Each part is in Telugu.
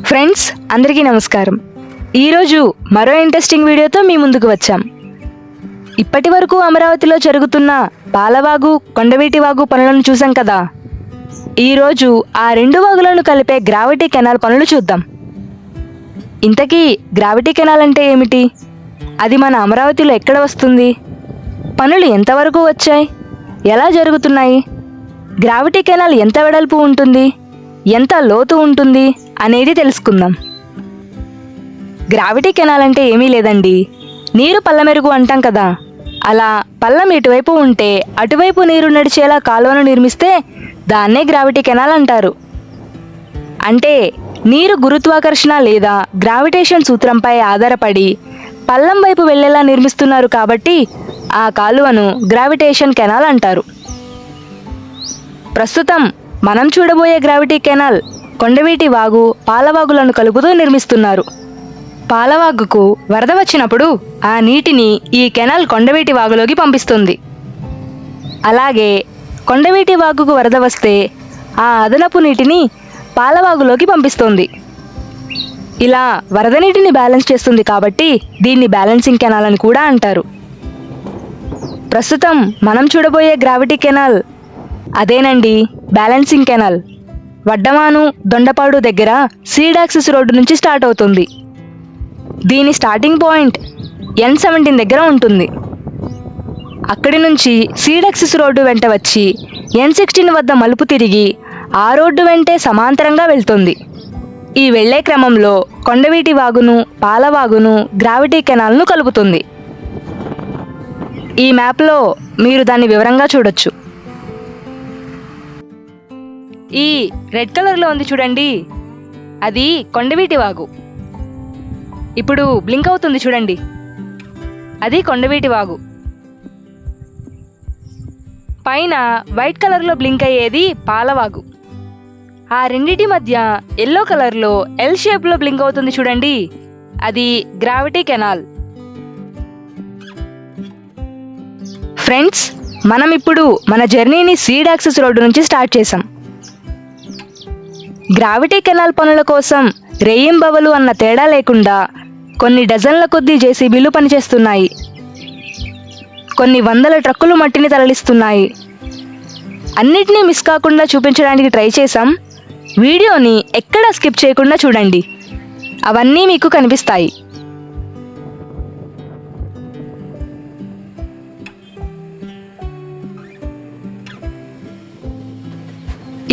ఫ్రెండ్స్ అందరికీ నమస్కారం. ఈరోజు మరో ఇంట్రెస్టింగ్ వీడియోతో మీ ముందుకు వచ్చాం. ఇప్పటి వరకు అమరావతిలో జరుగుతున్న పాలవాగు కొండవీటి వాగు పనులను చూసాం కదా? ఈరోజు ఆ రెండు వాగులను కలిపే గ్రావిటీ కెనాల్ పనులు చూద్దాం. ఇంతకీ గ్రావిటీ కెనాల్ అంటే ఏమిటి? అది మన అమరావతిలో ఎక్కడ వస్తుంది? పనులు ఎంతవరకు వచ్చాయి? ఎలా జరుగుతున్నాయి? గ్రావిటీ కెనాల్ ఎంత వెడల్పు ఉంటుంది? ఎంత లోతు ఉంటుంది? అనేది తెలుసుకుందాం. గ్రావిటీ కెనాల్ అంటే ఏమీ లేదండి. నీరు పల్లమెరుగు అంటాం కదా. అలా పల్లం ఇటువైపు ఉంటే అటువైపు నీరు నడిచేలా కాలువను నిర్మిస్తే దాన్నే గ్రావిటీ కెనాల్ అంటారు. అంటే నీరు గురుత్వాకర్షణ లేదా గ్రావిటేషన్ సూత్రంపై ఆధారపడి పల్లం వైపు వెళ్ళేలా నిర్మిస్తున్నారు కాబట్టి ఆ కాలువను గ్రావిటేషన్ కెనాల్ అంటారు. ప్రస్తుతం మనం చూడబోయే గ్రావిటీ కెనాల్ కొండవీటి వాగు పాలవాగులను కలుపుతూ నిర్మిస్తున్నారు. పాలవాగుకు వరద వచ్చినప్పుడు ఆ నీటిని ఈ కెనాల్ కొండవీటి వాగులోకి పంపిస్తుంది. అలాగే కొండవీటి వాగుకు వరద వస్తే ఆ అదనపు నీటిని పాలవాగులోకి పంపిస్తుంది. ఇలా వరద నీటిని బ్యాలెన్స్ చేస్తుంది కాబట్టి దీన్ని బ్యాలెన్సింగ్ కెనాల్ అని కూడా అంటారు. ప్రస్తుతం మనం చూడబోయే గ్రావిటీ కెనాల్ అదేనండి బ్యాలెన్సింగ్ కెనాల్. వడ్డమాను దొండపాడు దగ్గర సీడాక్సిస్ రోడ్డు నుంచి స్టార్ట్ అవుతుంది. దీని స్టార్టింగ్ పాయింట్ ఎన్ సెవెంటీన్ దగ్గర ఉంటుంది. అక్కడి నుంచి సీడాక్సిస్ రోడ్డు వెంట వచ్చి ఎన్ సిక్స్టీన్ వద్ద మలుపు తిరిగి ఆ రోడ్డు వెంటే సమాంతరంగా వెళ్తుంది. ఈ వెళ్ళే క్రమంలో కొండవీటి వాగును పాలవాగును గ్రావిటీ కెనాల్ను కలుపుతుంది. ఈ మ్యాప్లో మీరు దాన్ని వివరంగా చూడొచ్చు. ఈ రెడ్ కలర్లో ఉంది చూడండి. అది కొండవీటి వాగు. ఇప్పుడు బ్లింక్ అవుతుంది చూడండి. అది కొండవీటి వాగు. పైన వైట్ కలర్లో బ్లింక్ అయ్యేది పాలవాగు ఆ రెండిటి మధ్య ఎల్లో కలర్లో ఎల్ షేప్లో బ్లింక్ అవుతుంది చూడండి. అది గ్రావిటీ కెనాల్. ఫ్రెండ్స్ మనం ఇప్పుడు మన జర్నీని సీడ్ యాక్సెస్ రోడ్డు నుంచి స్టార్ట్ చేసాం గ్రావిటీ కెనాల్ పనుల కోసం రేయింబవలు అన్న తేడా లేకుండా కొన్ని డజన్ల కొద్దీ జేసీబీలు పనిచేస్తున్నాయి. కొన్ని వందల ట్రక్కులు మట్టిని తరలిస్తున్నాయి. అన్నిటినీ మిస్ కాకుండా చూపించడానికి ట్రై చేశాం. వీడియోని ఎక్కడా స్కిప్ చేయకుండా చూడండి. అవన్నీ మీకు కనిపిస్తాయి.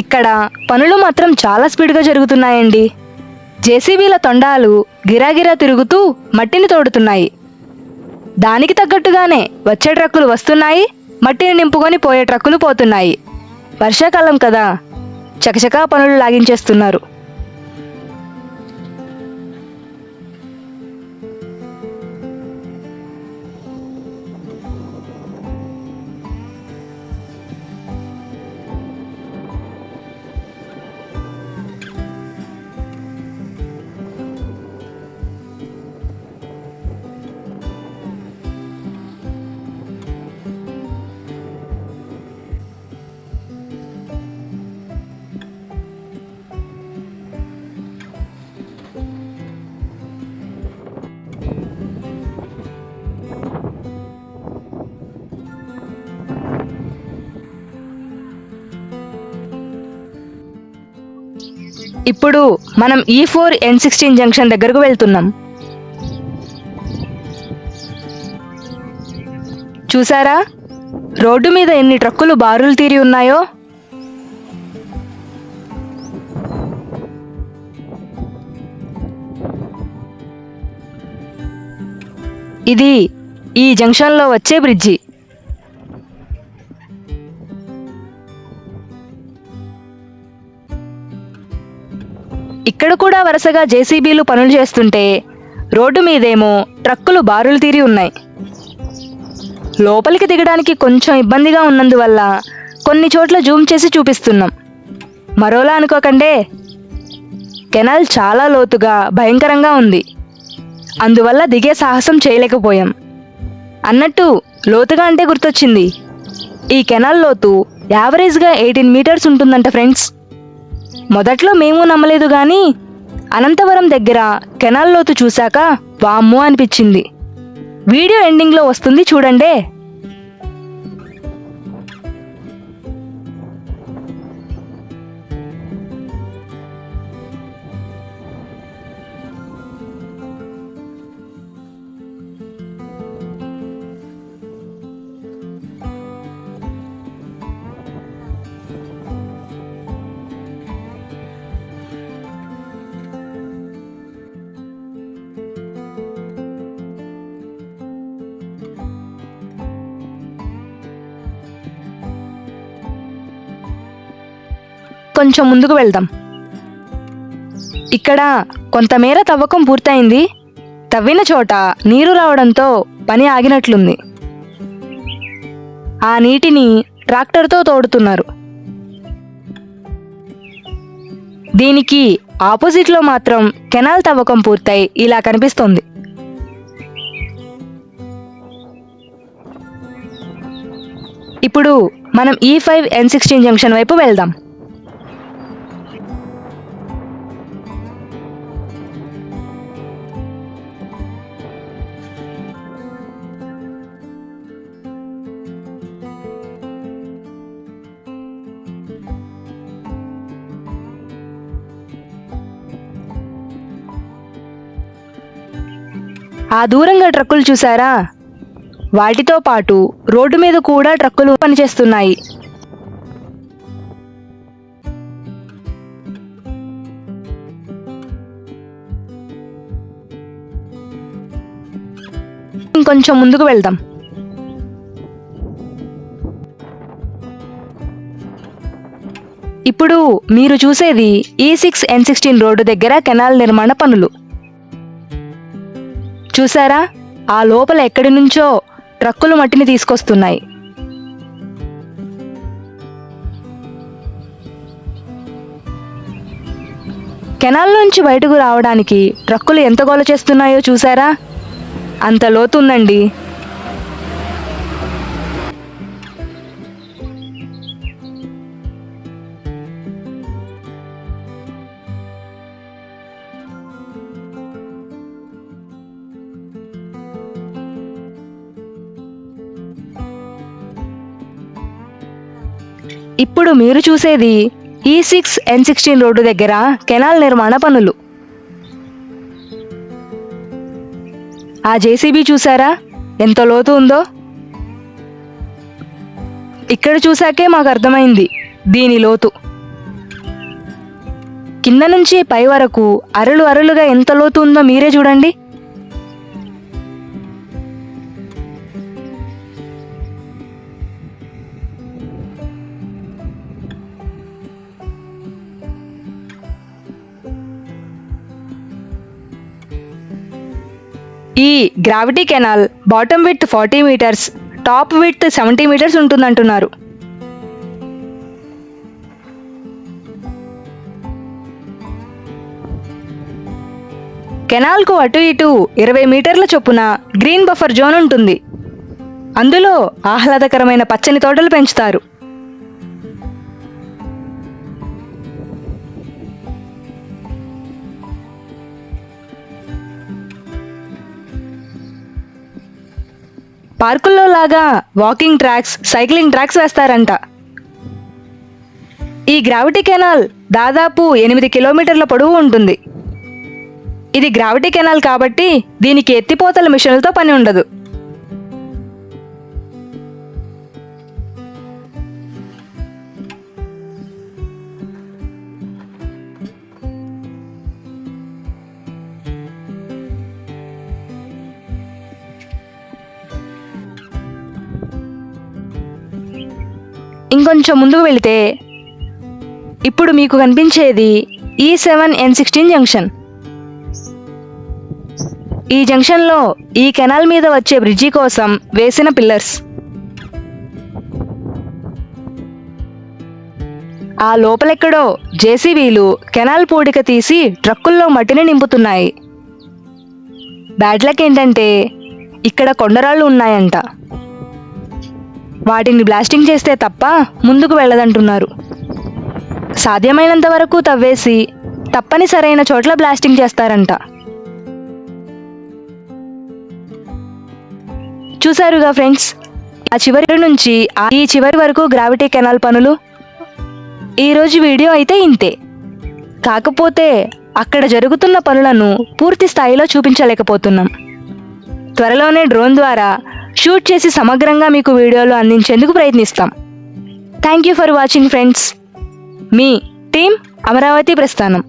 ఇక్కడ పనులు మాత్రం చాలా స్పీడ్గా జరుగుతున్నాయండి. జేసీబీల తొండాలు గిరాగిరా తిరుగుతూ మట్టిని తోడుతున్నాయి. దానికి తగ్గట్టుగానే వచ్చే ట్రక్కులు వస్తున్నాయి మట్టిని నింపుకొని పోయే ట్రక్కులు పోతున్నాయి. వర్షాకాలం కదా చకచకా పనులు లాగించేస్తున్నారు. ఇప్పుడు మనం ఈ ఫోర్ ఎన్ సిక్స్టీన్ జంక్షన్ దగ్గరకు వెళ్తున్నాం. చూసారా? రోడ్డు మీద ఎన్ని ట్రక్కులు బారులు తీరి ఉన్నాయో? ఇది ఈ జంక్షన్లో వచ్చే బ్రిడ్జి ఇక్కడ కూడా వరుసగా జేసీబీలు పనులు చేస్తుంటే రోడ్డు మీదేమో ట్రక్కులు బారులు తీరి ఉన్నాయి. లోపలికి దిగడానికి కొంచెం ఇబ్బందిగా ఉన్నందువల్ల కొన్ని చోట్ల జూమ్ చేసి చూపిస్తున్నాం. మరోలా అనుకోకండే కెనాల్ చాలా లోతుగా భయంకరంగా ఉంది. అందువల్ల దిగే సాహసం చేయలేకపోయాం. అన్నట్టు లోతుగా అంటే గుర్తొచ్చింది. ఈ కెనాల్ లోతు యావరేజ్గా ఎయిటీన్ మీటర్స్ ఉంటుందంట ఫ్రెండ్స్. మొదట్లో మేము నమ్మలేదు కానీ అనంతవరం దగ్గర కెనాల్ లోతు చూశాక వామ్మో అనిపించింది. వీడియో ఎండింగ్లో వస్తుంది చూడండే. కొంచెం ముందుకు వెళ్దాం. ఇక్కడ కొంతమేర తవ్వకం పూర్తయింది. తవ్విన చోట నీరు రావడంతో పని ఆగినట్లుంది. ఆ నీటిని ట్రాక్టర్తో తోడుతున్నారు. దీనికి ఆపోజిట్లో మాత్రం కెనాల్ తవ్వకం పూర్తయి ఇలా కనిపిస్తోంది. ఇప్పుడు మనం ఈ ఫైవ్ ఎన్ సిక్స్టీన్ జంక్షన్ వైపు వెళ్దాం. ఆ దూరంగా ట్రక్కులు చూసారా వాటితో పాటు రోడ్డు మీద కూడా ట్రక్కులు పనిచేస్తున్నాయి. ఇంకొంచెం ముందుకు వెళ్దాం. ఇప్పుడు మీరు చూసేది ఈ సిక్స్ ఎన్ సిక్స్టీన్ రోడ్డు దగ్గర కెనాల్ నిర్మాణ పనులు. చూసారా ఆ లోపల ఎక్కడి నుంచో ట్రక్కులు మట్టిని తీసుకొస్తున్నాయి. కెనాల్ నుంచి బయటకు రావడానికి ట్రక్కులు ఎంత గోల చేస్తున్నాయో చూసారా అంత లోతుందండి ఇప్పుడు మీరు చూసేది ఈ సిక్స్ ఎన్ సిక్స్టీన్ రోడ్డు దగ్గర కెనాల్ నిర్మాణ పనులు. ఆ జేసీబీ చూసారా? ఎంత లోతు ఉందో? ఇక్కడ చూసాకే మాకు అర్థమైంది దీని లోతు. కింద నుంచి పై వరకు అరలు అరలుగా ఎంత లోతు ఉందో మీరే చూడండి. ఈ gravity canal bottom with forty metres top with seventy metres ఉంటుందంటున్నారు. కెనాల్కు అటు ఇటు ఇరవై మీటర్ల చొప్పున గ్రీన్ బఫర్ జోన్ ఉంటుంది. అందులో ఆహ్లాదకరమైన పచ్చని తోటలు పెంచుతారు. పార్కుల్లో లాగా వాకింగ్ ట్రాక్స్ సైక్లింగ్ ట్రాక్స్ వేస్తారంట. ఈ గ్రావిటీ కెనాల్ దాదాపు ఎనిమిది కిలోమీటర్ల పొడవు ఉంటుంది. ఇది గ్రావిటీ కెనాల్ కాబట్టి దీనికి ఎత్తిపోతల మిషన్లతో పని ఉండదు. ఇంకొంచెం ముందుకు వెళితే ఇప్పుడు మీకు కనిపించేది e ఈ సెవెన్ ఎన్ సిక్స్టీన్ జంక్షన్ ఈ జంక్షన్లో ఈ కెనాల్ మీద వచ్చే బ్రిడ్జి కోసం వేసిన పిల్లర్స్ ఆ లోపలెక్కడో జేసీబీలు కెనాల్ పూడిక తీసి ట్రక్కుల్లో మట్టిని నింపుతున్నాయి. బ్యాడ్ లక్ ఏంటంటే ఇక్కడ కొండరాళ్ళు ఉన్నాయంట. వాటిని బ్లాస్టింగ్ చేస్తే తప్ప ముందుకు వెళ్ళదంటున్నారు. సాధ్యమైనంత వరకు తవ్వేసి తప్పనిసరైన చోట్ల బ్లాస్టింగ్ చేస్తారంట. చూసారుగా ఫ్రెండ్స్ ఆ చివరి నుంచి ఈ చివరి వరకు గ్రావిటీ కెనాల్ పనులు. ఈరోజు వీడియో అయితే ఇంతే. కాకపోతే అక్కడ జరుగుతున్న పనులను పూర్తి స్థాయిలో చూపించలేకపోతున్నాం. త్వరలోనే డ్రోన్ ద్వారా షూట్ చేసి సమగ్రంగా మీకు వీడియోలు అందించేందుకు ప్రయత్నిస్తాం. Thank you for watching friends me team Amaravati ప్రస్థానం.